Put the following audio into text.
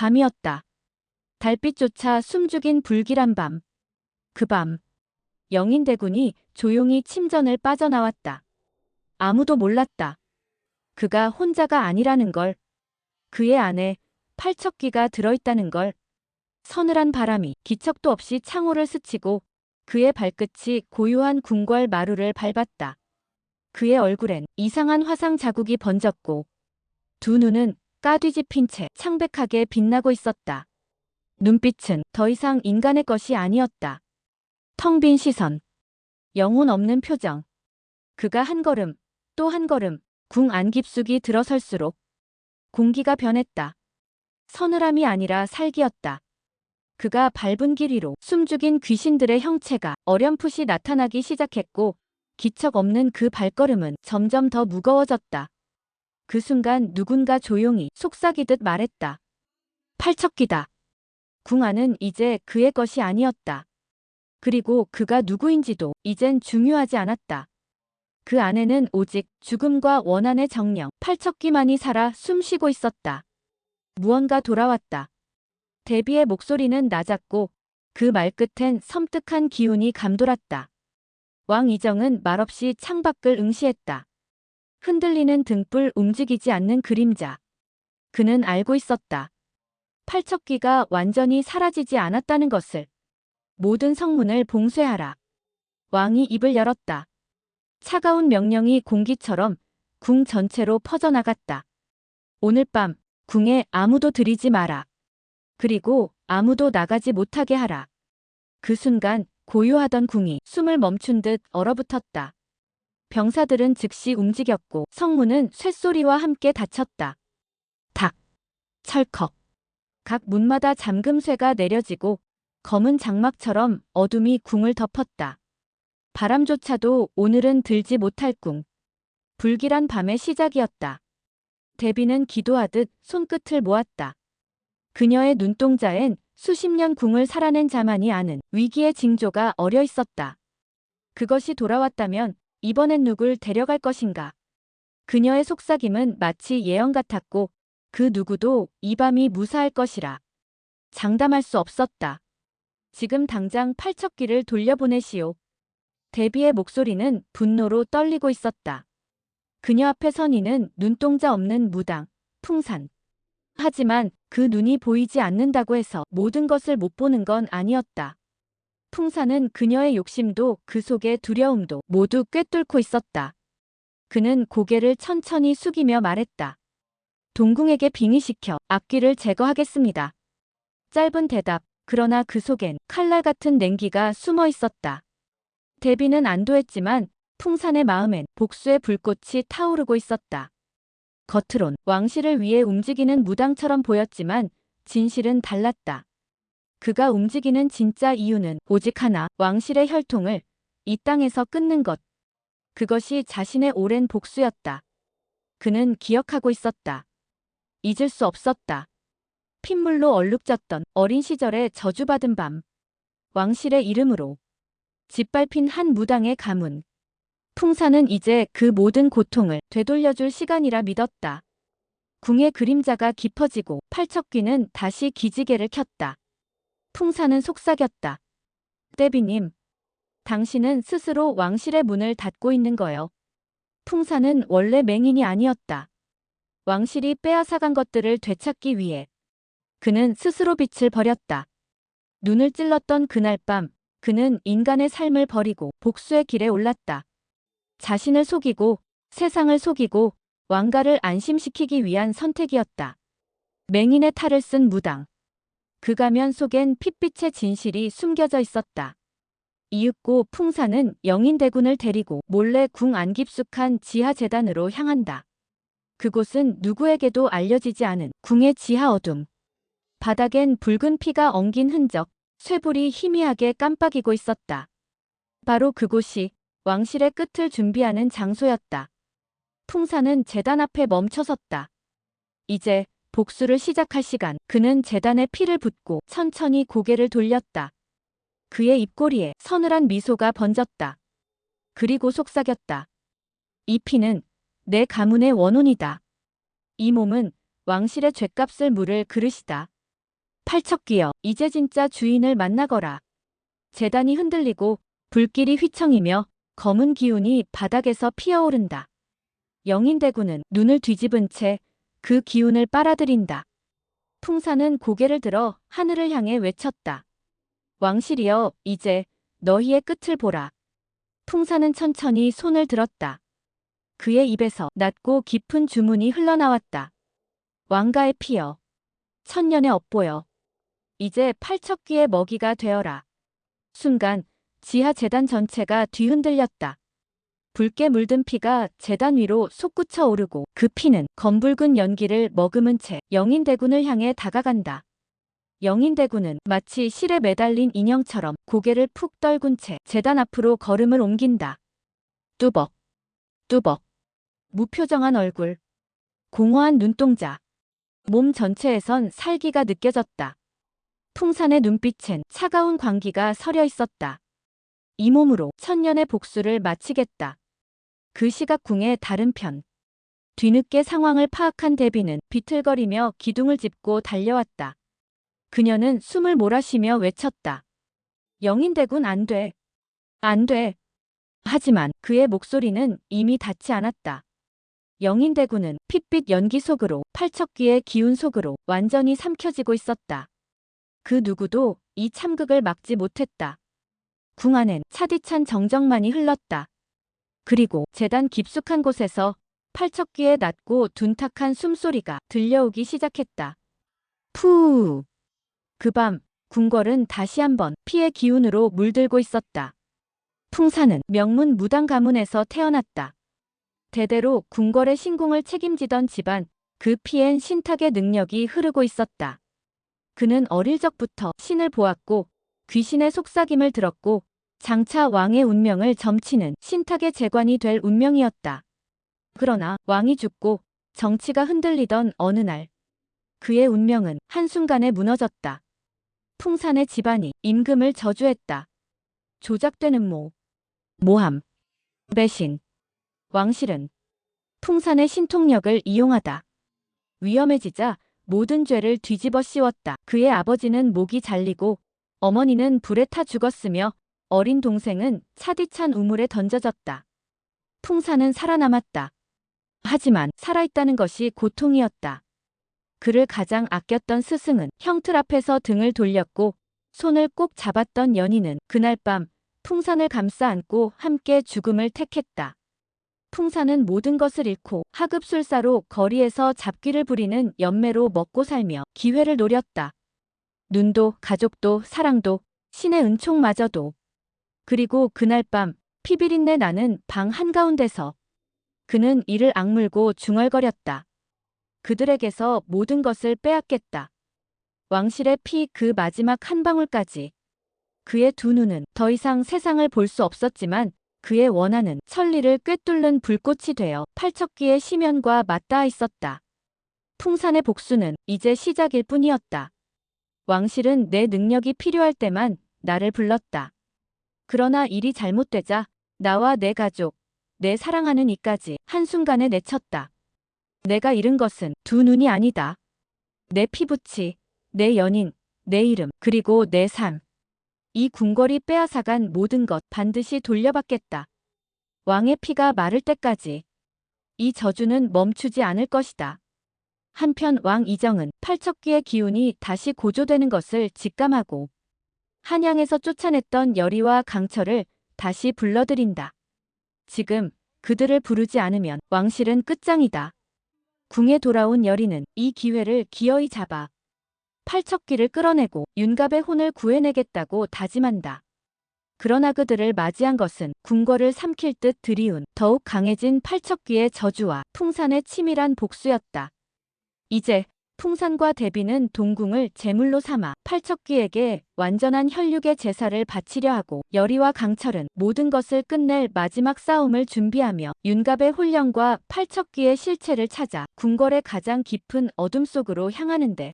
밤이었다. 달빛조차 숨죽인 불길한 밤. 그 밤, 영인 대군이 조용히 침전을 빠져나왔다. 아무도 몰랐다. 그가 혼자가 아니라는 걸. 그의 안에 팔척기가 들어있다는 걸. 서늘한 바람이 기척도 없이 창호를 스치고 그의 발끝이 고요한 궁궐 마루를 밟았다. 그의 얼굴엔 이상한 화상 자국이 번졌고 두 눈은 까뒤집힌 채 창백하게 빛나고 있었다. 눈빛은 더 이상 인간의 것이 아니었다. 텅 빈 시선, 영혼 없는 표정. 그가 한 걸음, 또 한 걸음, 궁 안 깊숙이 들어설수록 공기가 변했다. 서늘함이 아니라 살기였다. 그가 밟은 길 위로 숨죽인 귀신들의 형체가 어렴풋이 나타나기 시작했고 기척 없는 그 발걸음은 점점 더 무거워졌다. 그 순간 누군가 조용히 속삭이듯 말했다. 팔척기다. 궁 안은 이제 그의 것이 아니었다. 그리고 그가 누구인지도 이젠 중요하지 않았다. 그 안에는 오직 죽음과 원한의 정령, 팔척기만이 살아 숨쉬고 있었다. 무언가 돌아왔다. 데비의 목소리는 낮았고 그 말끝엔 섬뜩한 기운이 감돌았다. 왕 이정은 말없이 창밖을 응시했다. 흔들리는 등불 움직이지 않는 그림자. 그는 알고 있었다. 팔척기가 완전히 사라지지 않았다는 것을. 모든 성문을 봉쇄하라. 왕이 입을 열었다. 차가운 명령이 공기처럼 궁 전체로 퍼져나갔다. 오늘 밤 궁에 아무도 들이지 마라. 그리고 아무도 나가지 못하게 하라. 그 순간 고요하던 궁이 숨을 멈춘 듯 얼어붙었다. 병사들은 즉시 움직였고 성문은 쇳소리와 함께 닫혔다. 탁, 철컥. 각 문마다 잠금쇠가 내려지고 검은 장막처럼 어둠이 궁을 덮었다. 바람조차도 오늘은 들지 못할 궁. 불길한 밤의 시작이었다. 데비는 기도하듯 손끝을 모았다. 그녀의 눈동자엔 수십 년 궁을 살아낸 자만이 아는 위기의 징조가 어려 있었다. 그것이 돌아왔다면 이번엔 누굴 데려갈 것인가. 그녀의 속삭임은 마치 예언 같았고 그 누구도 이 밤이 무사할 것이라. 장담할 수 없었다. 지금 당장 팔척기를 돌려보내시오. 데비의 목소리는 분노로 떨리고 있었다. 그녀 앞에 선 이는 눈동자 없는 무당, 풍산. 하지만 그 눈이 보이지 않는다고 해서 모든 것을 못 보는 건 아니었다. 풍산은 그녀의 욕심도 그 속의 두려움도 모두 꿰뚫고 있었다. 그는 고개를 천천히 숙이며 말했다. 동궁에게 빙의시켜 앞귀를 제거하겠습니다. 짧은 대답, 그러나 그 속엔 칼날 같은 냉기가 숨어 있었다. 데비는 안도했지만 풍산의 마음엔 복수의 불꽃이 타오르고 있었다. 겉으론 왕실을 위해 움직이는 무당처럼 보였지만 진실은 달랐다. 그가 움직이는 진짜 이유는 오직 하나, 왕실의 혈통을 이 땅에서 끊는 것. 그것이 자신의 오랜 복수였다. 그는 기억하고 있었다. 잊을 수 없었다. 핏물로 얼룩졌던 어린 시절의 저주받은 밤. 왕실의 이름으로 짓밟힌 한 무당의 가문. 풍사는 이제 그 모든 고통을 되돌려줄 시간이라 믿었다. 궁의 그림자가 깊어지고 팔척귀는 다시 기지개를 켰다. 풍사는 속삭였다. 데비님, 당신은 스스로 왕실의 문을 닫고 있는 거요. 풍사는 원래 맹인이 아니었다. 왕실이 빼앗아간 것들을 되찾기 위해 그는 스스로 빛을 버렸다. 눈을 찔렀던 그날 밤 그는 인간의 삶을 버리고 복수의 길에 올랐다. 자신을 속이고 세상을 속이고 왕가를 안심시키기 위한 선택이었다. 맹인의 탈을 쓴 무당. 그 가면 속엔 핏빛의 진실이 숨겨져 있었다. 이윽고 풍사는 영인대군을 데리고 몰래 궁 안 깊숙한 지하 재단으로 향한다. 그곳은 누구에게도 알려지지 않은 궁의 지하 어둠. 바닥엔 붉은 피가 엉긴 흔적, 쇠불이 희미하게 깜빡이고 있었다. 바로 그곳이 왕실의 끝을 준비하는 장소였다. 풍사는 재단 앞에 멈춰섰다. 이제 복수를 시작할 시간 그는 재단에 피를 붓고 천천히 고개를 돌렸다. 그의 입꼬리에 서늘한 미소가 번졌다. 그리고 속삭였다. 이 피는 내 가문의 원혼이다. 이 몸은 왕실의 죗값을 물을 그릇이다. 팔척귀여, 이제 진짜 주인을 만나거라. 재단이 흔들리고 불길이 휘청이며 검은 기운이 바닥에서 피어오른다. 영인대군은 눈을 뒤집은 채 그 기운을 빨아들인다. 풍사는 고개를 들어 하늘을 향해 외쳤다. 왕실이여, 이제 너희의 끝을 보라. 풍사는 천천히 손을 들었다. 그의 입에서 낮고 깊은 주문이 흘러나왔다. 왕가의 피여. 천년의 업보여. 이제 팔척귀의 먹이가 되어라. 순간 지하 재단 전체가 뒤흔들렸다. 붉게 물든 피가 재단 위로 솟구쳐 오르고 그 피는 검붉은 연기를 머금은 채 영인대군을 향해 다가간다. 영인대군은 마치 실에 매달린 인형처럼 고개를 푹 떨군 채 재단 앞으로 걸음을 옮긴다. 뚜벅, 뚜벅, 무표정한 얼굴, 공허한 눈동자, 몸 전체에선 살기가 느껴졌다. 풍산의 눈빛엔 차가운 광기가 서려 있었다. 이 몸으로 천년의 복수를 마치겠다. 그 시각 궁의 다른 편. 뒤늦게 상황을 파악한 대비는 비틀거리며 기둥을 짚고 달려왔다. 그녀는 숨을 몰아쉬며 외쳤다. 영인대군 안 돼. 안 돼. 하지만 그의 목소리는 이미 닿지 않았다. 영인대군은 핏빛 연기 속으로 팔척귀의 기운 속으로 완전히 삼켜지고 있었다. 그 누구도 이 참극을 막지 못했다. 궁 안엔 차디찬 정적만이 흘렀다. 그리고 재단 깊숙한 곳에서 팔척귀의 낮고 둔탁한 숨소리가 들려오기 시작했다. 푸. 그밤 궁궐은 다시 한번 피의 기운으로 물들고 있었다. 풍사는 명문 무당 가문에서 태어났다. 대대로 궁궐의 신궁을 책임지던 집안, 그 피엔 신탁의 능력이 흐르고 있었다. 그는 어릴 적부터 신을 보았고 귀신의 속삭임을 들었고 장차 왕의 운명을 점치는 신탁의 재관이 될 운명이었다. 그러나 왕이 죽고 정치가 흔들리던 어느 날 그의 운명은 한순간에 무너졌다. 풍산의 집안이 임금을 저주했다. 조작되는 모, 모함, 배신, 왕실은 풍산의 신통력을 이용하다. 위험해지자 모든 죄를 뒤집어 씌웠다. 그의 아버지는 목이 잘리고 어머니는 불에 타 죽었으며 어린 동생은 차디찬 우물에 던져졌다. 풍사는 살아남았다. 하지만 살아있다는 것이 고통이었다. 그를 가장 아꼈던 스승은 형틀 앞에서 등을 돌렸고 손을 꼭 잡았던 연인은 그날 밤 풍산을 감싸 안고 함께 죽음을 택했다. 풍산은 모든 것을 잃고 하급술사로 거리에서 잡기를 부리는 연매로 먹고 살며 기회를 노렸다. 눈도 가족도 사랑도 신의 은총마저도. 그리고 그날 밤 피비린내 나는 방 한가운데서 그는 이를 악물고 중얼거렸다. 그들에게서 모든 것을 빼앗겠다. 왕실의 피 그 마지막 한 방울까지. 그의 두 눈은 더 이상 세상을 볼 수 없었지만 그의 원한은 천리를 꿰뚫는 불꽃이 되어 팔척귀의 시면과 맞닿아 있었다. 풍산의 복수는 이제 시작일 뿐이었다. 왕실은 내 능력이 필요할 때만 나를 불렀다. 그러나 일이 잘못되자 나와 내 가족, 내 사랑하는 이까지 한순간에 내쳤다. 내가 잃은 것은 두 눈이 아니다. 내 피부치, 내 연인, 내 이름, 그리고 내 삶. 이 궁궐이 빼앗아간 모든 것 반드시 돌려받겠다. 왕의 피가 마를 때까지. 이 저주는 멈추지 않을 것이다. 한편 왕 이정은 팔척귀의 기운이 다시 고조되는 것을 직감하고 한양에서 쫓아냈던 여리와 강철을 다시 불러들인다. 지금 그들을 부르지 않으면 왕실은 끝장이다. 궁에 돌아온 여리는 이 기회를 기어이 잡아 팔척귀를 끌어내고 윤갑의 혼을 구해내겠다고 다짐한다. 그러나 그들을 맞이한 것은 궁궐을 삼킬 듯 들이운 더욱 강해진 팔척귀의 저주와 풍산의 치밀한 복수였다. 이제 풍산과 대비는 동궁을 제물로 삼아 팔척귀에게 완전한 혈육의 제사를 바치려 하고 여리와 강철은 모든 것을 끝낼 마지막 싸움을 준비하며 윤갑의 홀령과 팔척귀의 실체를 찾아 궁궐의 가장 깊은 어둠 속으로 향하는데